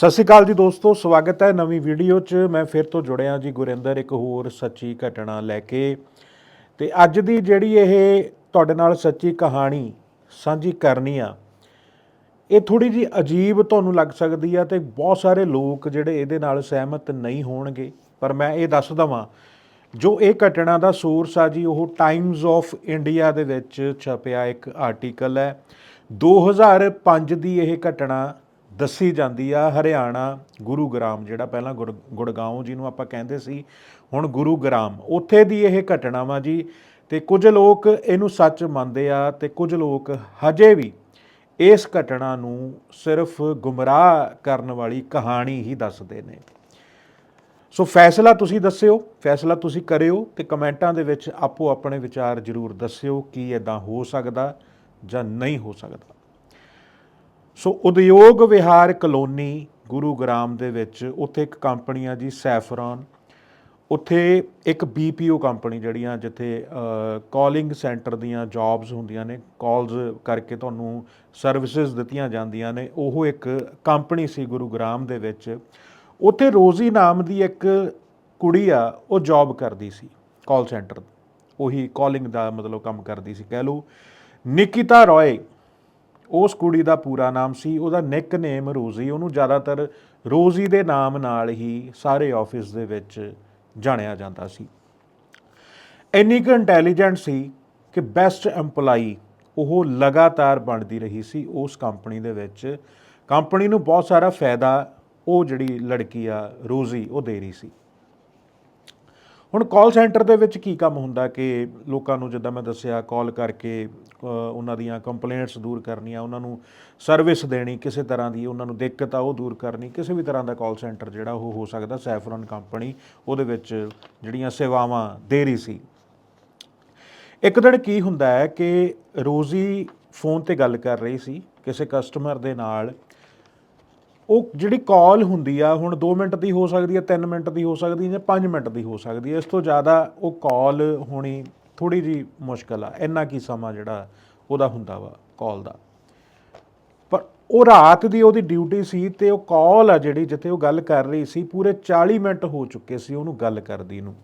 ਸਤਿ ਸ਼੍ਰੀ ਅਕਾਲ ਜੀ ਦੋਸਤੋ, ਸਵਾਗਤ ਹੈ ਨਵੀਂ ਵੀਡੀਓ 'ਚ। ਮੈਂ ਫਿਰ ਤੋਂ ਜੁੜਿਆ ਜੀ ਗੁਰਿੰਦਰ, ਇੱਕ ਹੋਰ ਸੱਚੀ ਘਟਨਾ ਲੈ ਕੇ। ਤੇ ਅੱਜ ਦੀ ਜਿਹੜੀ ਇਹ ਤੁਹਾਡੇ ਨਾਲ ਸੱਚੀ ਕਹਾਣੀ ਸਾਂਝੀ ਕਰਨੀ ਆ, ਇਹ ਥੋੜੀ ਜੀ ਅਜੀਬ ਤੁਹਾਨੂੰ ਲੱਗ ਸਕਦੀ ਆ ਤੇ ਬਹੁਤ ਸਾਰੇ ਲੋਕ ਜਿਹੜੇ ਇਹਦੇ ਨਾਲ ਸਹਿਮਤ ਨਹੀਂ ਹੋਣਗੇ। ਪਰ ਮੈਂ ਇਹ ਦੱਸ ਦਵਾਂ, ਜੋ ਇਹ ਘਟਨਾ ਦਾ ਸੋਰਸ ਆ ਜੀ, ਉਹ ਟਾਈਮਜ਼ ਆਫ ਇੰਡੀਆ ਦੇ ਵਿੱਚ ਛਪਿਆ ਇੱਕ ਆਰਟੀਕਲ ਹੈ। 2005 ਦੀ ਇਹ ਘਟਨਾ ਦੱਸੀ ਜਾਂਦੀ ਆ, ਹਰਿਆਣਾ ਗੁਰੂਗ੍ਰਾਮ ਜਿਹੜਾ ਪਹਿਲਾਂ ਗੁਰ- ਗੁੜਗਾਉਂ ਜਿਹਨੂੰ ਆਪਾਂ ਕਹਿੰਦੇ ਸੀ, ਹੁਣ ਗੁਰੂਗ੍ਰਾਮ ਉੱਥੇ ਦੀ ਇਹ ਘਟਨਾ ਵਾ ਜੀ, ਤੇ ਕੁਝ ਲੋਕ ਇਹਨੂੰ ਸੱਚ ਮੰਨਦੇ ਆ, ਤੇ ਕੁਝ ਲੋਕ ਹਜੇ ਵੀ ਇਸ ਘਟਨਾ ਨੂੰ ਸਿਰਫ ਗੁੰਮਰਾਹ ਕਰਨ ਵਾਲੀ ਕਹਾਣੀ ਹੀ ਦੱਸਦੇ ਨੇ। ਸੋ ਫੈਸਲਾ ਤੁਸੀਂ ਦੱਸਿਓ, ਫੈਸਲਾ ਤੁਸੀਂ ਕਰਿਓ ਤੇ ਕਮੈਂਟਾਂ ਦੇ ਵਿੱਚ ਆਪੋ ਆਪਣੇ ਵਿਚਾਰ ਜ਼ਰੂਰ ਦੱਸਿਓ, ਕਿ ਇਦਾਂ ਹੋ ਸਕਦਾ ਜਾਂ ਨਹੀਂ ਹੋ ਸਕਦਾ। ਸੋ ਉਦਯੋਗ ਵਿਹਾਰ ਕਲੋਨੀ ਗੁਰੂਗ੍ਰਾਮ ਦੇ ਵਿੱਚ ਉੱਥੇ ਇੱਕ ਕੰਪਨੀ ਆ ਜੀ ਸੈਫਰਨ ਉੱਥੇ ਇੱਕ ਬੀਪੀਓ ਕੰਪਨੀ ਜਿਹੜੀਆਂ ਜਿੱਥੇ ਕਾਲਿੰਗ ਸੈਂਟਰ ਦੀਆਂ ਜੌਬਸ ਹੁੰਦੀਆਂ ਨੇ ਕਾਲਸ ਕਰਕੇ ਤੁਹਾਨੂੰ ਸਰਵਿਸਿਜ਼ ਦਿੱਤੀਆਂ ਜਾਂਦੀਆਂ ਨੇ। ਉਹ ਇੱਕ ਕੰਪਨੀ ਸੀ ਗੁਰੂਗ੍ਰਾਮ ਦੇ ਵਿੱਚ। ਉੱਥੇ ਰੋਜ਼ੀ ਨਾਮ ਦੀ ਇੱਕ ਕੁੜੀ ਆ, ਉਹ ਜੌਬ ਕਰਦੀ ਸੀ ਕਾਲ ਸੈਂਟਰ ਉਹੀ ਕਾਲਿੰਗ ਦਾ ਮਤਲਬ ਕੰਮ ਕਰਦੀ ਸੀ, ਕਹਿ ਲਓ। ਨਿਕਿਤਾ ਰॉय ਉਸ ਕੁੜੀ ਦਾ ਪੂਰਾ ਨਾਮ ਸੀ, ਉਹਦਾ ਨਿਕਨੇਮ ਰੋਜ਼ੀ, ਉਹਨੂੰ ਜ਼ਿਆਦਾਤਰ ਰੋਜ਼ੀ ਦੇ ਨਾਮ ਨਾਲ ਹੀ ਸਾਰੇ ਆਫਿਸ ਦੇ ਵਿੱਚ ਜਾਣਿਆ ਜਾਂਦਾ ਸੀ। ਇੰਨੀ ਕੁ ਇੰਟੈਲੀਜੈਂਟ ਸੀ ਕਿ ਬੈਸਟ EMPLOYE ਉਹ ਲਗਾਤਾਰ ਬਣਦੀ ਰਹੀ ਸੀ ਉਸ ਕੰਪਨੀ ਦੇ ਵਿੱਚ। ਕੰਪਨੀ ਨੂੰ ਬਹੁਤ ਸਾਰਾ ਫਾਇਦਾ ਉਹ ਜਿਹੜੀ ਲੜਕੀ ਆ, ਰੋਜ਼ੀ, ਉਹ ਦੇ ਰਹੀ ਸੀ। ਹੁਣ ਕਾਲ ਸੈਂਟਰ ਦੇ ਵਿੱਚ ਕੀ ਕੰਮ ਹੁੰਦਾ ਕਿ ਲੋਕਾਂ ਨੂੰ ਜਿੱਦਾਂ ਮੈਂ ਦੱਸਿਆ ਕਾਲ ਕਰਕੇ ਉਹਨਾਂ ਦੀਆਂ ਕੰਪਲੇਂਟਸ ਦੂਰ ਕਰਨੀਆਂ, ਉਹਨਾਂ ਨੂੰ ਸਰਵਿਸ ਦੇਣੀ ਕਿਸੇ ਤਰ੍ਹਾਂ ਦੀ, ਉਹਨਾਂ ਨੂੰ ਦਿੱਕਤ ਆ ਉਹ ਦੂਰ ਕਰਨੀ, ਕਿਸੇ ਵੀ ਤਰ੍ਹਾਂ ਦਾ ਕਾਲ ਸੈਂਟਰ ਜਿਹੜਾ ਉਹ ਹੋ ਸਕਦਾ ਸੈਫਰਨ ਕੰਪਨੀ ਉਹਦੇ ਵਿੱਚ ਜਿਹੜੀਆਂ ਸੇਵਾਵਾਂ ਦੇ ਰਹੀ ਸੀ। ਇੱਕ ਦਿਨ ਕੀ ਹੁੰਦਾ ਹੈ ਕਿ ਰੋਜ਼ੀ ਫੋਨ ਤੇ ਗੱਲ ਕਰ ਰਹੀ ਸੀ, ਕਿਸੇ ਕਸਟਮਰ ਦੇ ਨਾਲ ਉਹ ਜਿਹੜੀ ਕਾਲ ਹੁੰਦੀ ਆ, ਹੁਣ 2 ਮਿੰਟ ਦੀ ਹੋ ਸਕਦੀ ਹੈ 3 ਮਿੰਟ ਦੀ ਹੋ ਸਕਦੀ ਹੈ ਜਾਂ 5 ਮਿੰਟ ਦੀ ਹੋ ਸਕਦੀ ਹੈ ਇਸ ਤੋਂ ਜ਼ਿਆਦਾ ਉਹ ਕਾਲ ਹੋਣੀ ਥੋੜੀ ਜੀ ਮੁਸ਼ਕਲ ਆ, ਇੰਨਾ ਕੀ ਸਮਾਂ ਜਿਹੜਾ ਉਹਦਾ ਹੁੰਦਾ ਵਾ ਕਾਲ ਦਾ। ਪਰ ਉਹ ਰਾਤ ਦੀ ਉਹਦੀ ਡਿਊਟੀ ਸੀ ਤੇ ਉਹ ਕਾਲ ਆ ਜਿਹੜੀ ਜਿੱਥੇ ਉਹ ਗੱਲ ਕਰ ਰਹੀ ਸੀ, ਪੂਰੇ 40 ਮਿੰਟ ਹੋ ਚੁੱਕੇ ਸੀ ਉਹਨੂੰ ਗੱਲ ਕਰਦੀ ਨੂੰ।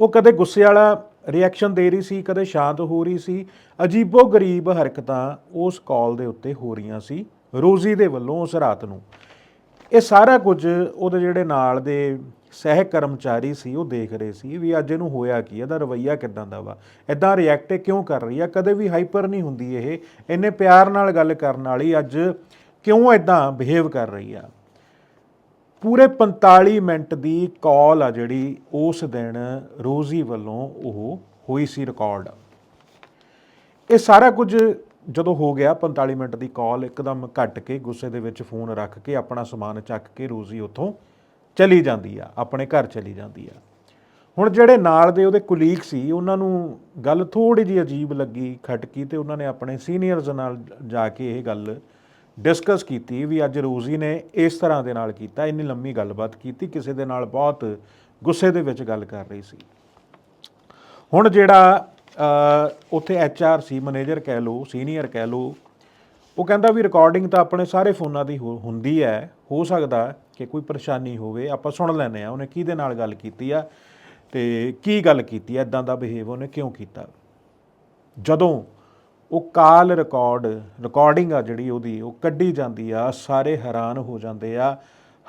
ਉਹ ਕਦੇ ਗੁੱਸੇ ਵਾਲਾ ਰਿਐਕਸ਼ਨ ਦੇ ਰਹੀ ਸੀ, ਕਦੇ ਸ਼ਾਂਤ ਹੋ ਰਹੀ ਸੀ ਅਜੀਬੋ ਗਰੀਬ ਹਰਕਤਾਂ ਉਸ ਕਾਲ ਦੇ ਉੱਤੇ ਹੋ ਰਹੀਆਂ ਸੀ। ਰੋਜ਼ੀ ਦੇ ਵੱਲੋਂ ਉਸ ਰਾਤ ਨੂੰ। ਇਹ ਸਾਰਾ ਕੁਝ ਉਹਦੇ ਜਿਹੜੇ ਨਾਲ ਦੇ ਸਹਿ ਕਰਮਚਾਰੀ ਸੀ, ਉਹ ਦੇਖ ਰਹੇ ਸੀ ਵੀ ਅੱਜ ਇਹਨੂੰ ਹੋਇਆ ਕੀ, ਇਹਦਾ ਰਵਈਆ ਕਿਦਾਂ ਦਾ ਵਾ? ਇਦਾਂ ਰਿਐਕਟ ਕਿਉਂ ਕਰ ਰਹੀ ਆ? ਕਦੇ ਵੀ ਹਾਈਪਰ ਨਹੀਂ ਹੁੰਦੀ ਇਹ। ਇੰਨੇ ਪਿਆਰ ਨਾਲ ਗੱਲ ਕਰਨ ਵਾਲੀ ਅੱਜ ਕਿਉਂ ਇਦਾਂ ਬਿਹੇਵ ਕਰ ਰਹੀ ਆ? ਪੂਰੇ 45 ਮਿੰਟ ਦੀ ਕਾਲ ਆ ਜਿਹੜੀ ਉਸ ਦਿਨ ਰੋਜ਼ੀ ਵੱਲੋਂ ਉਹ ਹੋਈ ਸੀ ਰਿਕਾਰਡ ਇਹ ਸਾਰਾ ਕੁਝ ਜਦੋਂ ਹੋ ਗਿਆ 45 ਮਿੰਟ ਦੀ ਕਾਲ ਇੱਕਦਮ ਘੱਟ ਕੇ ਗੁੱਸੇ ਦੇ ਵਿੱਚ ਫੋਨ ਰੱਖ ਕੇ ਆਪਣਾ ਸਮਾਨ ਚੱਕ ਕੇ ਰੋਜ਼ੀ ਉੱਥੋਂ ਚਲੀ ਜਾਂਦੀ ਆ, ਆਪਣੇ ਘਰ ਚਲੀ ਜਾਂਦੀ ਆ। ਹੁਣ ਜਿਹੜੇ ਨਾਲ ਦੇ ਉਹਦੇ ਕੁਲੀਗ ਸੀ, ਉਹਨਾਂ ਨੂੰ ਗੱਲ ਥੋੜੀ ਜਿਹੀ ਅਜੀਬ ਲੱਗੀ, ਖਟਕੀ ਤੇ ਉਹਨਾਂ ਨੇ ਆਪਣੇ ਸੀਨੀਅਰਸ ਨਾਲ ਜਾ ਕੇ ਇਹ ਗੱਲ ਡਿਸਕਸ ਕੀਤੀ ਵੀ ਅੱਜ ਰੋਜ਼ੀ ਨੇ ਇਸ ਤਰ੍ਹਾਂ ਦੇ ਨਾਲ ਕੀਤਾ, ਇੰਨੀ ਲੰਮੀ ਗੱਲਬਾਤ ਕੀਤੀ, ਕਿਸੇ ਦੇ ਨਾਲ ਬਹੁਤ ਗੁੱਸੇ ਦੇ ਵਿੱਚ ਗੱਲ ਕਰ ਰਹੀ ਸੀ। ਹੁਣ ਜਿਹੜਾ ਉੱਥੇ ਐਚ ਆਰ ਸੀ ਮੈਨੇਜਰ ਕਹਿ ਲਓ ਸੀਨੀਅਰ ਕਹਿ ਲਓ। ਉਹ ਕਹਿੰਦਾ ਵੀ ਰਿਕਾਰਡਿੰਗ ਤਾਂ ਆਪਣੇ ਸਾਰੇ ਫੋਨਾਂ ਦੀ ਹੋ- ਹੁੰਦੀ ਹੈ। ਹੋ ਸਕਦਾ ਕਿ ਕੋਈ ਪਰੇਸ਼ਾਨੀ ਹੋਵੇ, ਆਪਾਂ ਸੁਣ ਲੈਂਦੇ ਆ ਉਹਨੇ ਕਿਹਦੇ ਨਾਲ ਗੱਲ ਕੀਤੀ ਆ ਤੇ ਕੀ ਗੱਲ ਕੀਤੀ ਐ ਇਦਾਂ ਦਾ ਬਿਹੇਵ ਉਹਨੇ ਕਿਉਂ ਕੀਤਾ? ਜਦੋਂ ਉਹ ਕਾਲ ਰਿਕਾਰਡ ਰਿਕਾਰਡਿੰਗ ਆ ਜਿਹੜੀ ਉਹਦੀ, ਉਹ ਕੱਢੀ ਜਾਂਦੀ ਆ, ਸਾਰੇ ਹੈਰਾਨ ਹੋ ਜਾਂਦੇ ਆ,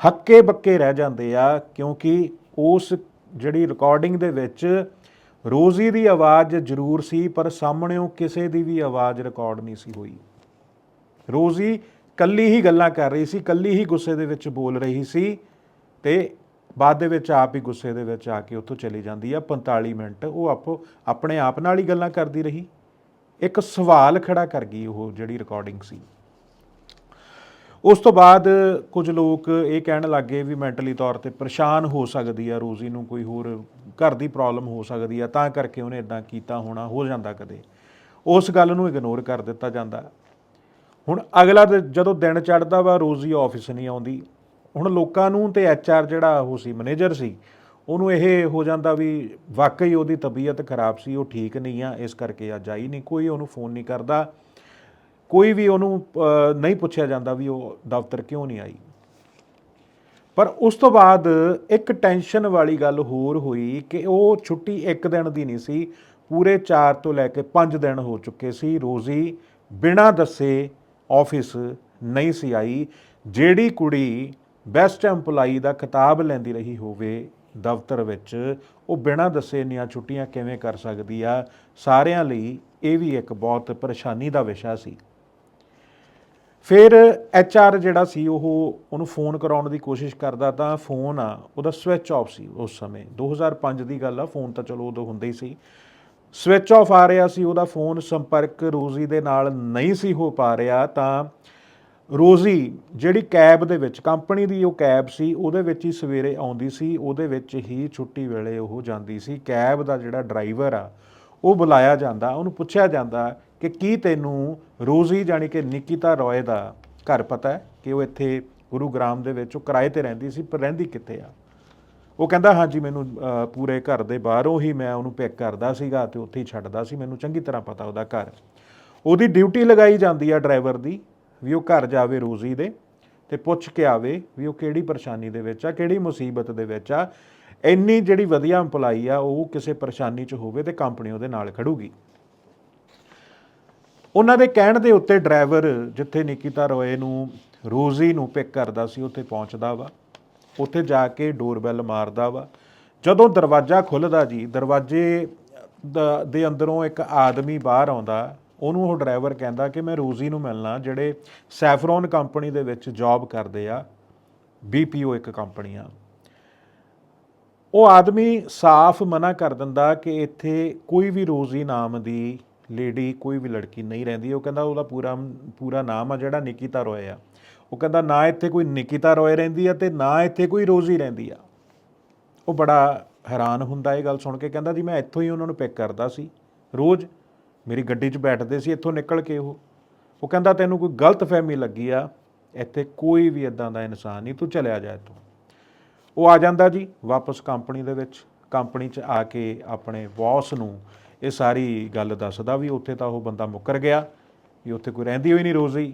ਹੱਕੇ ਬੱਕੇ ਰਹਿ ਜਾਂਦੇ ਆ, ਕਿਉਂਕਿ ਉਸ ਜਿਹੜੀ ਰਿਕਾਰਡਿੰਗ ਦੇ ਵਿੱਚ ਰੋਜ਼ੀ ਦੀ ਆਵਾਜ਼ ਜ਼ਰੂਰ ਸੀ, ਪਰ ਸਾਹਮਣੇੋਂ ਕਿਸੇ ਦੀ ਵੀ ਆਵਾਜ਼ ਰਿਕਾਰਡ ਨਹੀਂ ਸੀ ਹੋਈ। ਰੋਜ਼ੀ ਕੱਲੀ ਹੀ ਗੱਲਾਂ ਕਰ ਰਹੀ ਸੀ, ਕੱਲੀ ਹੀ ਗੁੱਸੇ ਦੇ ਵਿੱਚ ਬੋਲ ਰਹੀ ਸੀ ਤੇ ਬਾਅਦ ਦੇ ਵਿੱਚ ਆਪ ਹੀ ਗੁੱਸੇ ਦੇ ਵਿੱਚ ਆ ਕੇ ਉੱਥੋਂ ਚਲੀ ਜਾਂਦੀ ਆ। 45 ਮਿੰਟ ਉਹ ਆਪੋ, ਆਪਣੇ ਆਪ ਨਾਲ ਹੀ ਗੱਲਾਂ ਕਰਦੀ ਰਹੀ। ਇੱਕ ਸਵਾਲ ਖੜਾ ਕਰ ਗਈ ਉਹ ਜਿਹੜੀ ਰਿਕਾਰਡਿੰਗ ਸੀ। ਉਸ ਤੋਂ ਬਾਅਦ ਕੁਝ ਲੋਕ ਇਹ ਕਹਿਣ ਲੱਗੇ ਵੀ ਮੈਂਟਲੀ ਤੌਰ ਤੇ ਪਰੇਸ਼ਾਨ ਹੋ ਸਕਦੀ ਆ, ਰੋਜ਼ੀ ਨੂੰ ਕੋਈ ਹੋਰ ਘਰ ਦੀ ਪ੍ਰੋਬਲਮ ਹੋ ਸਕਦੀ ਆ, ਤਾਂ ਕਰਕੇ ਉਹਨੇ ਇਦਾਂ ਕੀਤਾ ਹੋਣਾ, ਹੋ ਜਾਂਦਾ ਕਦੇ। ਉਸ ਗੱਲ ਨੂੰ ਇਗਨੋਰ ਕਰ ਦਿੱਤਾ ਜਾਂਦਾ। ਹੁਣ ਅਗਲਾ ਦਿਨ- ਜਦੋਂ ਦਿਨ ਚੜ੍ਹਦਾ ਵਾ, ਰੋਜ਼ੀ ਆਫਿਸ ਨਹੀਂ ਆਉਂਦੀ। ਹੁਣ ਲੋਕਾਂ ਨੂੰ ਤੇ ਐਚਆਰ ਜਿਹੜਾ ਉਹ ਸੀ ਮੈਨੇਜਰ ਸੀ, ਉਹਨੂੰ ਇਹ ਹੋ ਜਾਂਦਾ ਵੀ ਵਾਕਈ ਉਹਦੀ ਤਬੀਅਤ ਖਰਾਬ ਸੀ, ਉਹ ਠੀਕ ਨਹੀਂ ਆ, ਇਸ ਕਰਕੇ ਅੱਜ ਆਈ ਨਹੀਂ। ਕੋਈ ਉਹਨੂੰ ਫੋਨ ਨਹੀਂ ਕਰਦਾ। ਕੋਈ ਵੀ ਉਹਨੂੰ ਨਹੀਂ ਪੁੱਛਿਆ ਜਾਂਦਾ ਵੀ ਉਹ ਦਫ਼ਤਰ ਕਿਉਂ ਨਹੀਂ ਆਈ। ਪਰ ਉਸ ਤੋਂ ਬਾਅਦ ਇੱਕ ਟੈਨਸ਼ਨ ਵਾਲੀ ਗੱਲ ਹੋਰ ਹੋਈ ਕਿ ਉਹ ਛੁੱਟੀ ਇੱਕ ਦਿਨ ਦੀ ਨਹੀਂ ਸੀ, ਪੂਰੇ 4 ਤੋਂ ਲੈ ਕੇ 5 ਦਿਨ ਹੋ ਚੁੱਕੇ ਸੀ। ਰੋਜ਼ੀ ਬਿਨਾਂ ਦੱਸੇ ਆਫਿਸ ਨਹੀਂ ਸੀ ਆਈ। ਜਿਹੜੀ ਕੁੜੀ ਬੈਸਟ EMPLOYEE ਦਾ ਖਿਤਾਬ ਲੈਂਦੀ ਰਹੀ ਹੋਵੇ ਦਫ਼ਤਰ ਵਿੱਚ, ਉਹ ਬਿਨਾਂ ਦੱਸੇ ਇੰਨੀਆਂ ਛੁੱਟੀਆਂ ਕਿਵੇਂ ਕਰ ਸਕਦੀ ਆ? ਸਾਰਿਆਂ ਲਈ ਇਹ ਵੀ ਇੱਕ ਬਹੁਤ ਪਰੇਸ਼ਾਨੀ ਦਾ ਵਿਸ਼ਾ ਸੀ। ਫਿਰ ਆਰ ਜਿਹੜਾ ਸੀ, ਉਹ ਉਹਨੂੰ ਫੋਨ ਕਰਾਉਣ ਦੀ ਕੋਸ਼ਿਸ਼ ਕਰਦਾ ਤਾਂ ਫੋਨ ਆ, ਉਹਦਾ ਸਵਿਚ ਆਫ ਸੀ ਉਸ ਸਮੇਂ। 2005 ਦੀ ਗੱਲ ਆ, ਫੋਨ ਤਾਂ ਚਲੋ ਉਦੋਂ ਹੁੰਦੇ ਹੀ ਸੀ। ਸਵਿਚ ਆਫ ਆ ਰਿਹਾ ਸੀ, ਉਹਦਾ ਫੋਨ ਸੰਪਰਕ ਰੋਜ਼ੀ ਦੇ ਨਾਲ ਨਹੀਂ ਸੀ ਹੋ ਪਾ ਰਿਹਾ, ਤਾਂ ਰੋਜ਼ੀ ਜਿਹੜੀ ਕੈਬ ਦੇ ਵਿੱਚ, ਕੰਪਨੀ ਦੀ ਉਹ ਕੈਬ ਸੀ, ਉਹਦੇ ਵਿੱਚ ਹੀ ਸਵੇਰੇ ਆਉਂਦੀ ਸੀ, ਉਹਦੇ ਵਿੱਚ ਹੀ ਛੁੱਟੀ ਵੇਲੇ ਉਹ ਜਾਂਦੀ ਸੀ। ਕੈਬ ਦਾ ਜਿਹੜਾ ਡਰਾਈਵਰ ਆ, ਉਹ ਬੁਲਾਇਆ ਜਾਂਦਾ, ਉਹਨੂੰ ਪੁੱਛਿਆ ਜਾਂਦਾ ਕਿ ਕੀ ਤੈਨੂੰ ਰੋਜ਼ੀ ਜਾਣੀ ਕਿ ਨਿਕਿਤਾ ਰੋਏ ਦਾ ਘਰ ਪਤਾ ਹੈ ਕਿ ਉਹ ਇੱਥੇ ਗੁਰੂਗ੍ਰਾਮ ਦੇ ਵਿੱਚ ਉਹ ਕਿਰਾਏ ਤੇ ਰਹਿੰਦੀ ਸੀ, ਪਰ ਰਹਿੰਦੀ ਕਿੱਥੇ ਆ? ਉਹ ਕਹਿੰਦਾ ਹਾਂਜੀ ਮੈਨੂੰ ਪੂਰੇ ਘਰ ਦੇ ਬਾਹਰੋਂ ਹੀ ਮੈਂ ਉਹਨੂੰ ਪਿਕ ਕਰਦਾ ਸੀਗਾ ਤੇ ਉੱਥੇ ਹੀ ਛੱਡਦਾ ਸੀ, ਮੈਨੂੰ ਚੰਗੀ ਤਰ੍ਹਾਂ ਪਤਾ ਉਹਦਾ ਘਰ। ਉਹਦੀ ਡਿਊਟੀ ਲਗਾਈ ਜਾਂਦੀ ਆ ਡਰਾਈਵਰ ਦੀ ਵੀ ਉਹ ਘਰ ਜਾਵੇ ਰੋਜ਼ੀ ਦੇ ਤੇ ਪੁੱਛ ਕੇ ਆਵੇ ਵੀ ਉਹ ਕਿਹੜੀ ਪਰੇਸ਼ਾਨੀ ਦੇ ਵਿੱਚ ਆ, ਕਿਹੜੀ ਮੁਸੀਬਤ ਦੇ ਵਿੱਚ ਆ। ਇੰਨੀ ਜਿਹੜੀ ਵਧੀਆ EMPLOYEE ਆ, ਉਹ ਕਿਸੇ ਪਰੇਸ਼ਾਨੀ 'ਚ ਹੋਵੇ ਤੇ ਕੰਪਨੀ ਉਹਦੇ ਨਾਲ ਖੜੂਗੀ। ਉਹਨਾਂ ਦੇ ਕਹਿਣ ਦੇ ਉੱਤੇ ਡਰਾਈਵਰ ਜਿੱਥੇ ਨਿਕਿਤਾ ਰੋਏ ਨੂੰ ਰੋਜ਼ੀ ਨੂੰ ਪਿਕ ਕਰਦਾ ਸੀ, ਉੱਥੇ ਪਹੁੰਚਦਾ ਵਾ। ਉੱਥੇ ਜਾ ਕੇ ਡੋਰਬੈਲ ਮਾਰਦਾ ਵਾ। ਜਦੋਂ ਦਰਵਾਜ਼ਾ ਖੁੱਲਦਾ ਜੀ, ਦਰਵਾਜ਼ੇ ਦਾ- ਦੇ ਅੰਦਰੋਂ ਇੱਕ ਆਦਮੀ ਬਾਹਰ ਆਉਂਦਾ। ਉਹਨੂੰ ਉਹ ਡਰਾਈਵਰ ਕਹਿੰਦਾ ਕਿ ਮੈਂ ਰੋਜ਼ੀ ਨੂੰ ਮਿਲਣਾ, ਜਿਹੜੇ ਸੈਫਰੋਨ ਕੰਪਨੀ ਦੇ ਵਿੱਚ ਜੌਬ ਕਰਦੇ ਆ। ਬੀਪੀਓ ਇੱਕ ਕੰਪਨੀ ਆ ਉਹ ਆਦਮੀ ਸਾਫ਼ ਮਨਾ ਕਰ ਦਿੰਦਾ ਕਿ ਇੱਥੇ ਕੋਈ ਵੀ ਰੋਜ਼ੀ ਨਾਮ ਦੀ ਲੇਡੀ ਕੋਈ ਵੀ ਲੜਕੀ ਨਹੀਂ ਰਹਿੰਦੀ, ਉਹ ਕਹਿੰਦਾ ਉਹਦਾ ਪੂਰਾ ਪੂਰਾ ਨਾਮ ਆ ਜਿਹੜਾ ਨਿਕਿਤਾ ਰੋਏ ਆ। ਉਹ ਕਹਿੰਦਾ ਨਾ ਇੱਥੇ ਕੋਈ ਨਿਕਿਤਾ ਰੋਏ ਰਹਿੰਦੀ ਆ ਤੇ ਨਾ ਇੱਥੇ ਕੋਈ ਰੋਜ਼ੀ ਰਹਿੰਦੀ ਆ। ਉਹ ਬੜਾ ਹੈਰਾਨ ਹੁੰਦਾ ਇਹ ਗੱਲ ਸੁਣ ਕੇ, ਕਹਿੰਦਾ ਜੀ ਮੈਂ ਇੱਥੋਂ ਹੀ ਉਹਨਾਂ ਨੂੰ ਪਿਕ ਕਰਦਾ ਸੀ। ਰੋਜ਼ ਮੇਰੀ ਗੱਡੀ 'ਚ ਬੈਠਦੇ ਸੀ, ਇੱਥੋਂ ਨਿਕਲ ਕੇ ਉਹ। ਉਹ ਕਹਿੰਦਾ ਤੈਨੂੰ ਕੋਈ ਗਲਤ ਫਹਿਮੀ ਲੱਗੀ ਆ, ਇੱਥੇ ਕੋਈ ਵੀ ਇਦਾਂ ਦਾ ਇਨਸਾਨ ਨਹੀਂ, ਤੂੰ ਚਲਿਆ ਜਾ ਇੱਥੋਂ। ਉਹ ਆ ਜਾਂਦਾ ਜੀ ਵਾਪਸ ਕੰਪਨੀ ਦੇ ਵਿੱਚ। ਕੰਪਨੀ 'ਚ ਆ ਕੇ ਆਪਣੇ ਬੌਸ ਨੂੰ ਇਹ ਸਾਰੀ ਗੱਲ ਦੱਸਦਾ ਵੀ ਉੱਥੇ ਤਾਂ ਉਹ ਬੰਦਾ ਮੁੱਕਰ ਗਿਆ, ਵੀ ਉੱਥੇ ਕੋਈ ਰਹਿੰਦੀ ਹੋਈ ਨਹੀਂ ਰੋਜ਼ੀ।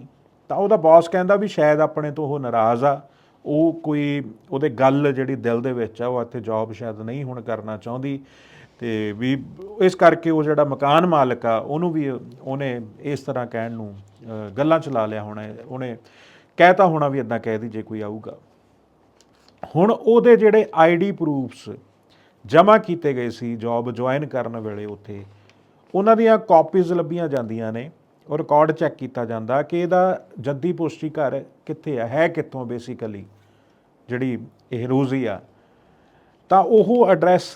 ਤਾਂ ਉਹਦਾ ਬੌਸ ਕਹਿੰਦਾ ਵੀ ਸ਼ਾਇਦ ਆਪਣੇ ਤੋਂ ਉਹ ਨਾਰਾਜ਼ ਆ। ਉਹ ਕੋਈ ਉਹਦੇ ਗੱਲ ਜਿਹੜੀ ਦਿਲ ਦੇ ਵਿੱਚ ਆ, ਉਹ ਇੱਥੇ ਜੌਬ ਸ਼ਾਇਦ ਨਹੀਂ ਹੁਣ ਕਰਨਾ ਚਾਹੁੰਦੀ। ਤੇ ਵੀ ਇਸ ਕਰਕੇ ਉਹ ਜਿਹੜਾ ਮਕਾਨ ਮਾਲਕ ਆ, ਉਹਨੂੰ ਵੀ ਉਹਨੇ ਇਸ ਤਰ੍ਹਾਂ ਕਹਿਣ ਨੂੰ ਗੱਲਾਂ ਚਲਾ ਲਿਆ ਹੋਣਾ ਉਹਨੇ ਕਹਿਤਾ ਹੋਣਾ ਵੀ ਇਦਾਂ ਕਹਿ ਦੀ ਜੇ ਕੋਈ ਆਊਗਾ। ਹੁਣ ਉਹਦੇ ਜਿਹੜੇ ਆਈਡੀ ਪ੍ਰੂਫਸ ਜਮ੍ਹਾਂ ਕੀਤੇ ਗਏ ਸੀ ਜੌਬ ਜੁਆਇਨ ਕਰਨ ਵੇਲੇ ਉੱਥੇ। ਉਹਨਾਂ ਦੀਆਂ ਕਾਪੀਜ਼ ਲੱਭੀਆਂ ਜਾਂਦੀਆਂ ਨੇ ਉਹ ਰਿਕਾਰਡ ਚੈੱਕ ਕੀਤਾ ਜਾਂਦਾ ਕਿ ਇਹਦਾ ਜੱਦੀ ਪੁਸ਼ਟੀ ਘਰ ਕਿੱਥੇ ਆ, ਹੈ ਕਿੱਥੋਂ ਬੇਸਿਕਲੀ ਜਿਹੜੀ ਇਹ ਰੋਜ਼ੀ ਆ। ਤਾਂ ਉਹ ਐਡਰੈਸ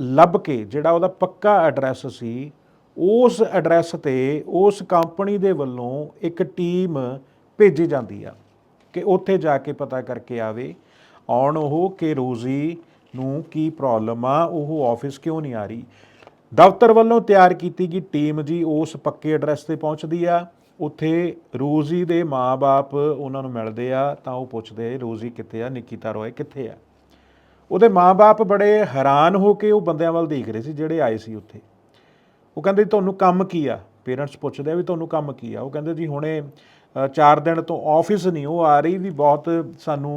ਲੱਭ ਕੇ ਜਿਹੜਾ ਉਹਦਾ ਪੱਕਾ ਐਡਰੈਸ ਸੀ, ਉਸ ਐਡਰੈਸ ਤੇ ਉਸ ਕੰਪਨੀ ਦੇ ਵੱਲੋਂ ਇੱਕ ਟੀਮ ਭੇਜੀ ਜਾਂਦੀ ਆ ਕਿ ਉੱਥੇ ਜਾ ਕੇ ਪਤਾ ਕਰਕੇ ਆਵੇ। ਆਉਣ ਉਹ ਕਿ ਰੋਜ਼ੀ ਨੂੰ ਕੀ ਪ੍ਰੋਬਲਮ ਆ, ਉਹ ਆਫਿਸ ਕਿਉਂ ਨਹੀਂ ਆ ਰਹੀ? ਦਫ਼ਤਰ ਵੱਲੋਂ ਤਿਆਰ ਕੀਤੀ ਗਈ ਟੀਮ ਜੀ, ਉਸ ਪੱਕੇ ਐਡਰੈਸ ਤੇ ਪਹੁੰਚਦੀ ਆ। ਉੱਥੇ ਰੋਜ਼ੀ ਦੇ ਮਾਪੇ ਉਹਨਾਂ ਨੂੰ ਮਿਲਦੇ ਆ, ਤਾਂ ਉਹ ਪੁੱਛਦੇ ਰੋਜ਼ੀ ਕਿੱਥੇ ਆ, ਨਿਕਿਤਾ ਰੋਏ ਕਿੱਥੇ ਆ? ਉਹਦੇ ਮਾਪੇ ਬੜੇ ਹੈਰਾਨ ਹੋ ਕੇ ਉਹ ਬੰਦਿਆਂ ਵੱਲ ਦੇਖ ਰਹੇ ਸੀ, ਜਿਹੜੇ ਆਏ ਸੀ ਉੱਥੇ। ਉਹ ਕਹਿੰਦੇ, ਤੁਹਾਨੂੰ ਕੰਮ ਕੀ ਆ? ਪੇਰੈਂਟਸ ਪੁੱਛਦੇ ਆ ਵੀ, ਤੁਹਾਨੂੰ ਕੰਮ ਕੀ ਆ? ਉਹ ਕਹਿੰਦੇ, ਜੀ ਹੁਣੇ 4 ਦਿਨ ਤੋਂ ਆਫਿਸ ਨਹੀਂ, ਉਹ ਆ ਰਹੀ ਵੀ ਬਹੁਤ ਸਾਨੂੰ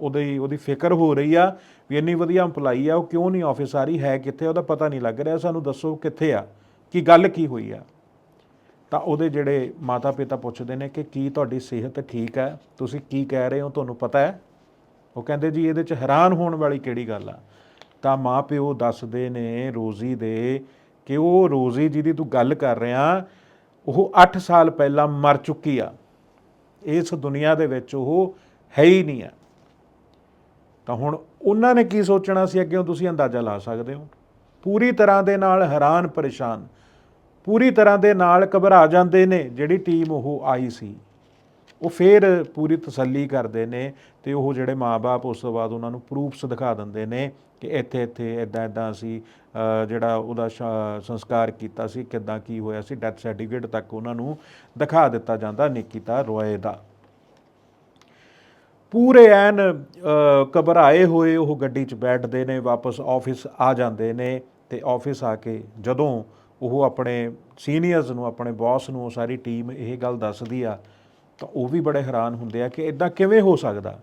ਉਹਦੀ ਉਹਦੀ ਫਿਕਰ ਹੋ ਰਹੀ ਆ ਵੀ ਇੰਨੀ ਵਧੀਆ EMPLOYEE ਆ, ਉਹ ਕਿਉਂ ਨਹੀਂ ਆਫਿਸ ਆ ਰਹੀ, ਹੈ ਕਿੱਥੇ, ਉਹਦਾ ਪਤਾ ਨਹੀਂ ਲੱਗ ਰਿਹਾ, ਸਾਨੂੰ ਦੱਸੋ ਕਿੱਥੇ ਆ, ਕੀ ਗੱਲ ਕੀ ਹੋਈ ਆ। ਤਾਂ ਉਹਦੇ ਜਿਹੜੇ ਮਾਤਾ ਪਿਤਾ ਪੁੱਛਦੇ ਨੇ ਕਿ ਕੀ ਤੁਹਾਡੀ ਸਿਹਤ ਠੀਕ ਹੈ ਤੁਸੀਂ ਕੀ ਕਹਿ ਰਹੇ ਹੋ, ਤੁਹਾਨੂੰ ਪਤਾ ਹੈ? ਉਹ ਕਹਿੰਦੇ ਜੀ ਇਹਦੇ ਚ ਹੈਰਾਨ ਹੋਣ ਵਾਲੀ ਕਿਹੜੀ ਗੱਲ ਆ। ਤਾਂ ਮਾਂ ਪਿਓ ਦੱਸਦੇ ਨੇ ਰੋਜ਼ੀ ਦੇ ਕਿ ਉਹ ਰੋਜ਼ੀ ਜਿਹਦੀ ਤੂੰ ਗੱਲ ਕਰ ਰਿਹਾ ਉਹ 8 ਸਾਲ ਪਹਿਲਾਂ ਮਰ ਚੁੱਕੀ ਆ। ਇਸ ਦੁਨੀਆ ਦੇ ਵਿੱਚ ਉਹ ਹੈ ਹੀ ਨਹੀਂ ਆ। ਤਾਂ ਹੁਣ ਉਹਨਾਂ ਨੇ ਕੀ ਸੋਚਣਾ ਸੀ? ਅੱਗੇ ਤੁਸੀਂ ਅੰਦਾਜ਼ਾ ਲਾ ਸਕਦੇ ਹੋ। ਪੂਰੀ ਤਰ੍ਹਾਂ ਦੇ ਨਾਲ ਹੈਰਾਨ ਪਰੇਸ਼ਾਨ ਪੂਰੀ ਤਰ੍ਹਾਂ ਦੇ ਨਾਲ ਘਬਰਾ ਜਾਂਦੇ ਨੇ ਜਿਹੜੀ ਟੀਮ ਉਹ ਆਈ ਸੀ। ਉਹ ਫਿਰ ਪੂਰੀ ਤਸੱਲੀ ਕਰਦੇ ਨੇ ਤੇ ਉਹ ਜਿਹੜੇ ਮਾਪੇ ਉਸ ਤੋਂ ਬਾਅਦ ਉਹਨਾਂ ਨੂੰ ਪ੍ਰੂਫਸ ਦਿਖਾ ਦਿੰਦੇ ਨੇ ਕਿ ਇੱਥੇ ਇੱਥੇ ਇਦਾਂ ਇਦਾਂ ਅਸੀਂ ਜਿਹੜਾ ਉਹਦਾ ਸ਼- ਸੰਸਕਾਰ ਕੀਤਾ ਸੀ, ਕਿਦਾਂ ਕੀ ਹੋਇਆ ਸੀ ਡੈਥ ਸਰਟੀਫਿਕੇਟ ਤੱਕ ਉਹਨਾਂ ਨੂੰ ਦਿਖਾ ਦਿੱਤਾ ਜਾਂਦਾ ਨਿਕਿਤਾ ਰੋਏ ਦਾ। ਪੂਰੇ ਐਨ ਘਬਰਾਏ ਹੋਏ ਉਹ ਗੱਡੀ 'ਚ ਬੈਠਦੇ ਨੇ, ਵਾਪਸ ਆਫਿਸ ਆ ਜਾਂਦੇ ਨੇ ਤੇ ਆਫਿਸ ਆ ਕੇ ਜਦੋਂ ਉਹ ਆਪਣੇ ਸੀਨੀਅਰਸ ਨੂੰ, ਆਪਣੇ ਬੌਸ ਨੂੰ, ਉਹ ਸਾਰੀ ਟੀਮ ਇਹ ਗੱਲ ਦੱਸਦੀ ਆ ਤਾਂ ਉਹ ਵੀ ਬੜੇ ਹੈਰਾਨ ਹੁੰਦੇ ਆ ਕਿ ਇਦਾਂ ਕਿਵੇਂ ਹੋ ਸਕਦਾ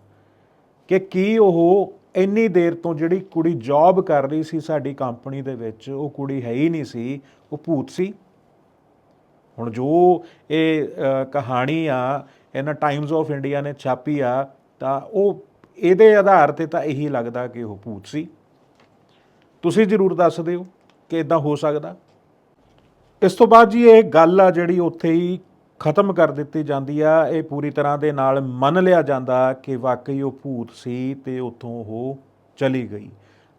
ਕਿ ਕੀ ਉਹ ਇੰਨੀ ਦੇਰ ਤੋਂ ਜਿਹੜੀ ਕੁੜੀ ਜੌਬ ਕਰ ਰਹੀ ਸੀ ਸਾਡੀ ਕੰਪਨੀ ਦੇ ਵਿੱਚ, ਉਹ ਕੁੜੀ ਹੈ ਹੀ ਨਹੀਂ ਸੀ, ਉਹ ਭੂਤ ਸੀ। ਹੁਣ ਜੋ ਇਹ ਕਹਾਣੀ ਆ, ਇਹਨਾਂ ਟਾਈਮਸ ਆਫ ਇੰਡੀਆ ਨੇ ਛਾਪੀ ਆ, ਤਾਂ ਉਹ ਇਹਦੇ ਆਧਾਰ ਤੇ ਤਾਂ ਇਹੀ ਲੱਗਦਾ ਕਿ ਉਹ ਭੂਤ ਸੀ। ਤੁਸੀਂ ਜਰੂਰ ਦੱਸ ਦਿਓ ਕਿ ਇਦਾਂ ਹੋ ਸਕਦਾ। ਇਸ ਤੋਂ ਬਾਅਦ ਜੀ ਇਹ ਗੱਲ ਆ ਜਿਹੜੀ ਉੱਥੇ ਹੀ ਖਤਮ ਕਰ ਦਿੱਤੀ ਜਾਂਦੀ ਆ। ਇਹ ਪੂਰੀ ਤਰ੍ਹਾਂ ਦੇ ਨਾਲ ਮੰਨ ਲਿਆ ਜਾਂਦਾ ਕਿ ਵਾਕਈ ਉਹ ਭੂਤ ਸੀ ਤੇ ਉੱਥੋਂ ਉਹ ਚਲੀ ਗਈ।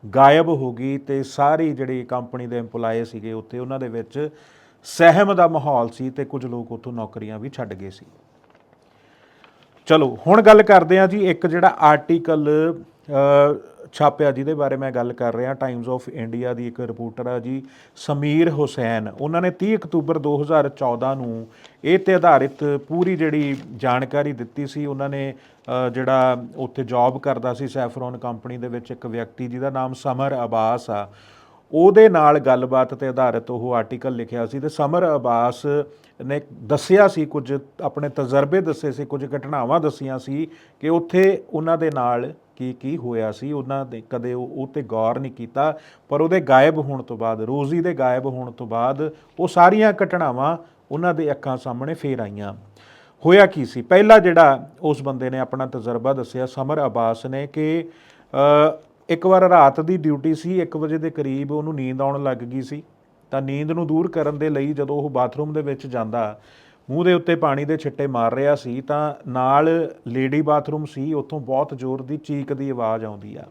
ਗਾਇਬ ਹੋ ਗਈ ਤੇ ਸਾਰੀ ਜਿਹੜੀ ਕੰਪਨੀ ਦੇ EMPLOYE ਸੀਗੇ ਉੱਥੇ ਉਹਨਾਂ ਦੇ ਵਿੱਚ ਸਹਿਮ ਦਾ ਮਾਹੌਲ ਸੀ ਤੇ ਕੁਝ ਲੋਕ ਉੱਥੋਂ ਨੌਕਰੀਆਂ ਵੀ ਛੱਡ ਗਏ ਸੀ। ਚਲੋ, ਹੁਣ ਗੱਲ ਕਰਦੇ ਹਾਂ ਜੀ ਇੱਕ ਜਿਹੜਾ ਆਰਟੀਕਲ ਛਾਪਿਆ, ਜਿਹਦੇ ਬਾਰੇ ਮੈਂ ਗੱਲ ਕਰ ਰਿਹਾ ਟਾਈਮਜ਼ ਆਫ ਇੰਡੀਆ ਦੀ ਇੱਕ ਰਿਪੋਰਟਰ ਆ ਜੀ, ਸਮੀਰ ਹੁਸੈਨ। ਉਹਨਾਂ ਨੇ 30 ਅਕਤੂਬਰ 2014 ਨੂੰ ਇਹ ਤੇ ਆਧਾਰਿਤ ਪੂਰੀ ਜਿਹੜੀ ਜਾਣਕਾਰੀ ਦਿੱਤੀ ਸੀ, ਉਹਨਾਂ ਨੇ ਜਿਹੜਾ ਉੱਥੇ ਜੌਬ ਕਰਦਾ ਸੀ ਸੈਫਰੋਨ ਕੰਪਨੀ ਦੇ ਵਿੱਚ ਇੱਕ ਵਿਅਕਤੀ, ਜਿਹਦਾ ਨਾਮ ਸਮਰ ਅਬਾਸ ਆ। ਉਹਦੇ ਨਾਲ ਗੱਲਬਾਤ ਤੇ ਆਧਾਰਿਤ ਉਹ ਆਰਟੀਕਲ ਲਿਖਿਆ ਸੀ ਤੇ ਸਮਰ ਅਬਾਸ ਨੇ ਦੱਸਿਆ ਸੀ ਕੁਝ, ਆਪਣੇ ਤਜਰਬੇ ਦੱਸੇ ਸੀ, ਕੁਝ ਘਟਨਾਵਾਂ ਦੱਸੀਆਂ ਸੀ ਕਿ ਉੱਥੇ ਉਹਨਾਂ ਦੇ ਨਾਲ ਕੀ ਕੀ ਹੋਇਆ ਸੀ, ਉਹਨਾਂ ਦੇ ਕਦੇ ਉਹ ਉਹ ਤੇ ਗੌਰ ਨਹੀਂ ਕੀਤਾ, ਪਰ ਉਹਦੇ ਗਾਇਬ ਹੋਣ ਤੋਂ ਬਾਅਦ, ਰੋਜ਼ੀ ਦੇ ਗਾਇਬ ਹੋਣ ਤੋਂ ਬਾਅਦ ਉਹ ਸਾਰੀਆਂ ਘਟਨਾਵਾਂ ਉਹਨਾਂ ਦੇ ਅੱਖਾਂ ਸਾਹਮਣੇ ਫੇਰ ਆਈਆਂ। ਹੋਇਆ ਕੀ ਸੀ? ਪਹਿਲਾ ਜਿਹੜਾ ਉਸ ਬੰਦੇ ਨੇ ਆਪਣਾ ਤਜਰਬਾ ਦੱਸਿਆ, ਸਮਰ ਅਬਾਸ ਨੇ ਕਿ ਇੱਕ ਵਾਰ ਰਾਤ ਦੀ ਡਿਊਟੀ ਸੀ 1 ਵਜੇ ਦੇ ਕਰੀਬ ਉਹਨੂੰ ਨੀਂਦ ਆਉਣ ਲੱਗ ਗਈ ਸੀ। ਤਾਂ ਨੀਂਦ ਨੂੰ ਦੂਰ ਕਰਨ ਦੇ ਲਈ ਜਦੋਂ ਉਹ ਬਾਥਰੂਮ ਦੇ ਵਿੱਚ ਜਾਂਦਾ ਮੂੰਹ ਦੇ ਉੱਤੇ ਪਾਣੀ ਦੇ ਛਿੱਟੇ ਮਾਰ ਰਿਹਾ ਸੀ, ਤਾਂ ਨਾਲ ਲੇਡੀ ਬਾਥਰੂਮ ਸੀ, ਉੱਥੋਂ ਬਹੁਤ ਜ਼ੋਰ ਦੀ ਚੀਕ ਦੀ ਆਵਾਜ਼ ਆਉਂਦੀ ਆ।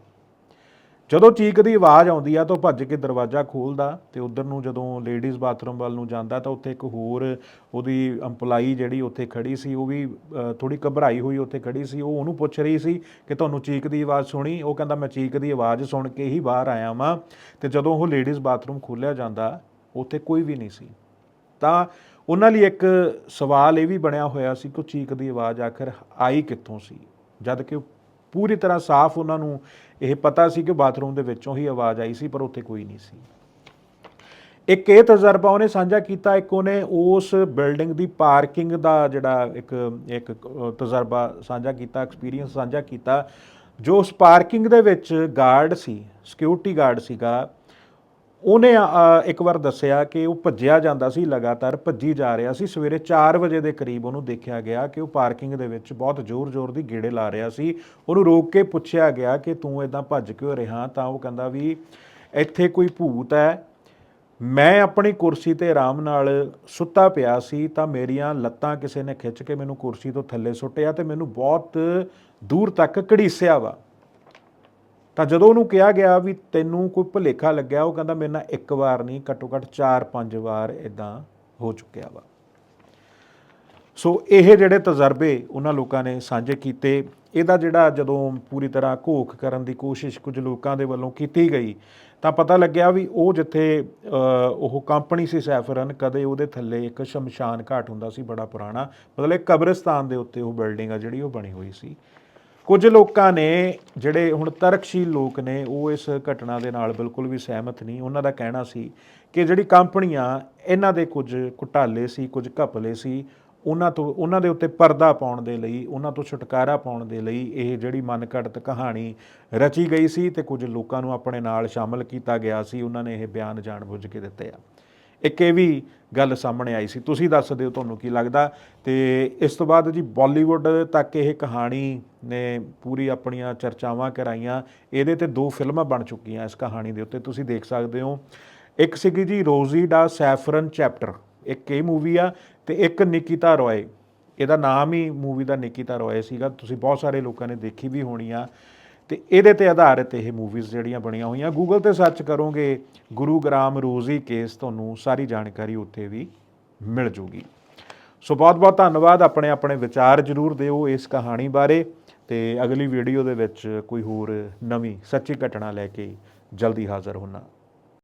ਜਦੋਂ ਚੀਕ ਦੀ ਆਵਾਜ਼ ਆਉਂਦੀ ਆ, ਤਾਂ ਉਹ ਭੱਜ ਕੇ ਦਰਵਾਜ਼ਾ ਖੋਲਦਾ ਤੇ ਉਧਰ ਨੂੰ ਜਦੋਂ ਲੇਡੀਜ਼ ਬਾਥਰੂਮ ਵੱਲ ਨੂੰ ਜਾਂਦਾ, ਤਾਂ ਉੱਥੇ ਇੱਕ ਹੋਰ ਉਹਦੀ EMPLOYE ਜਿਹੜੀ ਉੱਥੇ ਖੜੀ ਸੀ, ਉਹ ਵੀ ਥੋੜੀ ਘਬਰਾਈ ਹੋਈ ਉੱਥੇ ਖੜੀ ਸੀ। ਉਹ ਉਹਨੂੰ ਪੁੱਛ ਰਹੀ ਸੀ ਕਿ ਤੁਹਾਨੂੰ ਚੀਕ ਦੀ ਆਵਾਜ਼ ਸੁਣੀ? ਉਹ ਕਹਿੰਦਾ, ਮੈਂ ਚੀਕ ਦੀ ਆਵਾਜ਼ ਸੁਣ ਕੇ ਹੀ ਬਾਹਰ ਆਇਆ ਵਾਂ। ਤੇ ਜਦੋਂ ਉਹ ਲੇਡੀਜ਼ ਬਾਥਰੂਮ ਖੋਲ੍ਹਿਆ ਜਾਂਦਾ, ਉੱਥੇ ਕੋਈ ਵੀ ਨਹੀਂ ਸੀ। ਤਾਂ ਉਹਨਾਂ ਲਈ ਇੱਕ ਸਵਾਲ ਇਹ ਵੀ ਬਣਿਆ ਹੋਇਆ ਸੀ ਕਿ ਉਹ ਚੀਕ ਦੀ ਆਵਾਜ਼ ਆਖਰ ਆਈ ਕਿੱਥੋਂ ਸੀ? ਜਦ ਕਿ ਪੂਰੀ ਤਰ੍ਹਾਂ ਸਾਫ਼ ਉਹਨਾਂ ਨੂੰ ਇਹ ਪਤਾ ਸੀ ਕਿ ਬਾਥਰੂਮ ਦੇ ਵਿੱਚੋਂ ਹੀ ਆਵਾਜ਼ ਆਈ ਸੀ, ਪਰ ਉੱਥੇ ਕੋਈ ਨਹੀਂ ਸੀ। ਇੱਕ ਇਹ ਤਜਰਬਾ ਉਹਨੇ ਸਾਂਝਾ ਕੀਤਾ, ਇੱਕ ਉਹਨੇ ਉਸ ਬਿਲਡਿੰਗ ਦੀ ਪਾਰਕਿੰਗ ਦਾ ਜਿਹੜਾ ਇੱਕ ਇੱਕ ਤਜਰਬਾ ਸਾਂਝਾ ਕੀਤਾ, ਐਕਸਪੀਰੀਅੰਸ ਸਾਂਝਾ ਕੀਤਾ, ਜੋ ਉਸ ਪਾਰਕਿੰਗ ਦੇ ਵਿੱਚ ਗਾਰਡ ਸੀ, ਸਿਕਿਉਰਿਟੀ ਗਾਰਡ ਸੀਗਾ ਉਹਨੇ ਇੱਕ ਵਾਰ ਦੱਸਿਆ ਕਿ ਉਹ ਭੱਜਿਆ ਜਾਂਦਾ ਸੀ, ਲਗਾਤਾਰ ਭੱਜੀ ਜਾ ਰਿਹਾ ਸੀ। ਸਵੇਰੇ 4 ਵਜੇ ਦੇ ਕਰੀਬ ਉਹਨੂੰ ਦੇਖਿਆ ਗਿਆ ਕਿ ਉਹ ਪਾਰਕਿੰਗ ਦੇ ਵਿੱਚ ਬਹੁਤ ਜ਼ੋਰ-ਜ਼ੋਰ ਦੀ ਗੇੜੇ ਲਾ ਰਿਹਾ ਸੀ। ਉਹਨੂੰ ਰੋਕ ਕੇ ਪੁੱਛਿਆ ਗਿਆ ਕਿ ਤੂੰ ਇਦਾਂ ਭੱਜ ਕਿਉਂ ਰਿਹਾ? ਤਾਂ ਉਹ ਕਹਿੰਦਾ ਵੀ ਇੱਥੇ ਕੋਈ ਭੂਤ ਹੈ। ਮੈਂ ਆਪਣੀ ਕੁਰਸੀ ਤੇ ਆਰਾਮ ਨਾਲ ਸੁੱਤਾ ਪਿਆ ਸੀ, ਤਾਂ ਮੇਰੀਆਂ ਲੱਤਾਂ ਕਿਸੇ ਨੇ ਖਿੱਚ ਕੇ ਮੈਨੂੰ ਕੁਰਸੀ ਤੋਂ ਥੱਲੇ ਸੁੱਟਿਆ ਤੇ ਮੈਨੂੰ ਬਹੁਤ ਦੂਰ ਤੱਕ ਘੜੀਸਿਆ ਵਾ। ਤਾਂ ਜਦੋਂ ਉਹਨੂੰ ਕਿਹਾ ਗਿਆ ਵੀ ਤੈਨੂੰ ਕੋਈ ਭੁਲੇਖਾ ਲੱਗਿਆ, ਉਹ ਕਹਿੰਦਾ ਮੇਰੇ ਨਾਲ ਇੱਕ ਵਾਰ ਨਹੀਂ, ਘੱਟੋ ਘੱਟ 4-5 ਵਾਰ ਇਦਾਂ ਹੋ ਚੁੱਕਿਆ ਵਾ। ਸੋ ਇਹ ਜਿਹੜੇ ਤਜਰਬੇ ਉਹਨਾਂ ਲੋਕਾਂ ਨੇ ਸਾਂਝੇ ਕੀਤੇ, ਇਹਦਾ ਜਿਹੜਾ ਜਦੋਂ ਪੂਰੀ ਤਰ੍ਹਾਂ ਘੋਖ ਕਰਨ ਦੀ ਕੋਸ਼ਿਸ਼ ਕੁਝ ਲੋਕਾਂ ਦੇ ਵੱਲੋਂ ਕੀਤੀ ਗਈ, ਤਾਂ ਪਤਾ ਲੱਗਿਆ ਵੀ ਉਹ ਜਿੱਥੇ ਉਹ ਕੰਪਨੀ ਸੀ ਸੈਫਰਨ, ਕਦੇ ਉਹਦੇ ਥੱਲੇ ਇੱਕ ਸ਼ਮਸ਼ਾਨ ਘਾਟ ਹੁੰਦਾ ਸੀ, ਬੜਾ ਪੁਰਾਣਾ, ਮਤਲਬ ਕਬਰਿਸਤਾਨ ਦੇ ਉੱਤੇ ਉਹ ਬਿਲਡਿੰਗ ਆ ਜਿਹੜੀ ਉਹ ਬਣੀ ਹੋਈ ਸੀ। ਕੁਝ ਲੋਕਾਂ ਨੇ ਜਿਹੜੇ ਹੁਣ ਤਰਕਸ਼ੀਲ ਲੋਕ ਨੇ, ਉਹ ਇਸ ਘਟਨਾ ਦੇ ਨਾਲ ਬਿਲਕੁਲ ਵੀ ਸਹਿਮਤ ਨਹੀਂ। ਉਹਨਾਂ ਦਾ ਕਹਿਣਾ ਸੀ ਕਿ ਜਿਹੜੀ ਕੰਪਨੀਆਂ, ਇਹਨਾਂ ਦੇ ਕੁਝ ਘੁਟਾਲੇ ਸੀ, ਕੁਝ ਘਪਲੇ ਸੀ, ਉਹਨਾਂ ਤੋਂ, ਉਹਨਾਂ ਦੇ ਉੱਤੇ ਪਰਦਾ ਪਾਉਣ ਦੇ ਲਈ, ਉਹਨਾਂ ਤੋਂ ਛੁਟਕਾਰਾ ਪਾਉਣ ਦੇ ਲਈ ਇਹ ਜਿਹੜੀ ਮਨਘੜਤ ਕਹਾਣੀ ਰਚੀ ਗਈ ਸੀ ਤੇ ਕੁਝ ਲੋਕਾਂ ਨੂੰ ਆਪਣੇ ਨਾਲ ਸ਼ਾਮਲ ਕੀਤਾ ਗਿਆ ਸੀ। ਉਹਨਾਂ ਨੇ ਇਹ ਬਿਆਨ ਜਾਣਬੁੱਝ ਕੇ ਦਿੱਤੇ ਆ। ਇੱਕ ਇਹ ਵੀ ਗੱਲ ਸਾਹਮਣੇ ਆਈ ਸੀ। ਤੁਸੀਂ ਦੱਸ ਦਿਓ ਤੁਹਾਨੂੰ ਕੀ ਲੱਗਦਾ? ਤੇ ਇਸ ਤੋਂ ਬਾਅਦ ਜੀ ਬਾਲੀਵੁੱਡ ਤੱਕ ਇਹ ਕਹਾਣੀ ਨੇ ਪੂਰੀ ਆਪਣੀਆਂ ਚਰਚਾਵਾਂ ਕਰਾਈਆਂ। ਇਹਦੇ ਤੇ ਦੋ ਫਿਲਮਾਂ ਬਣ ਚੁੱਕੀਆਂ ਇਸ ਕਹਾਣੀ ਦੇ ਉੱਤੇ। ਤੁਸੀਂ ਦੇਖ ਸਕਦੇ ਹੋ। ਇੱਕ ਸੀਗੀ ਜੀ ਰੋਜ਼ੀ ਡਾ ਸੈਫਰਨ ਚੈਪਟਰ। ਇੱਕ ਇਹ ਮੂਵੀ ਆ ਤੇ ਇੱਕ ਨਿਕਿਤਾ ਰੋਏ। ਇਹਦਾ ਨਾਮ ਹੀ ਮੂਵੀ ਦਾ ਨਿਕਿਤਾ ਰੋਏ ਸੀਗਾ। ਤੁਸੀਂ ਬਹੁਤ ਸਾਰੇ ਲੋਕਾਂ ਨੇ ਦੇਖੀ ਵੀ ਹੋਣੀ ਆ। ਤੇ ਇਹਦੇ ਤੇ ਆਧਾਰਿਤ ਇਹ ਮੂਵੀਜ਼ ਜਿਹੜੀਆਂ ਬਣੀਆਂ ਹੋਈਆਂ ਗੂਗਲ ਤੇ ਸਰਚ ਕਰੋਗੇ ਗੁਰੂਗ੍ਰਾਮ ਰੋਜ਼ੀ ਕੇਸ ਤੁਹਾਨੂੰ ਸਾਰੀ ਜਾਣਕਾਰੀ ਉੱਥੇ ਵੀ ਮਿਲ ਜੂਗੀ। ਸੋ ਬਹੁਤ ਬਹੁਤ ਧੰਨਵਾਦ, ਆਪਣੇ ਆਪਣੇ ਵਿਚਾਰ ਜਰੂਰ ਦਿਓ ਇਸ ਕਹਾਣੀ ਬਾਰੇ ਤੇ ਅਗਲੀ ਵੀਡੀਓ ਦੇ ਵਿੱਚ ਕੋਈ ਹੋਰ ਨਵੀਂ ਸੱਚੀ ਘਟਨਾ ਲੈ ਕੇ ਜਲਦੀ ਹਾਜ਼ਰ ਹੋਣਾ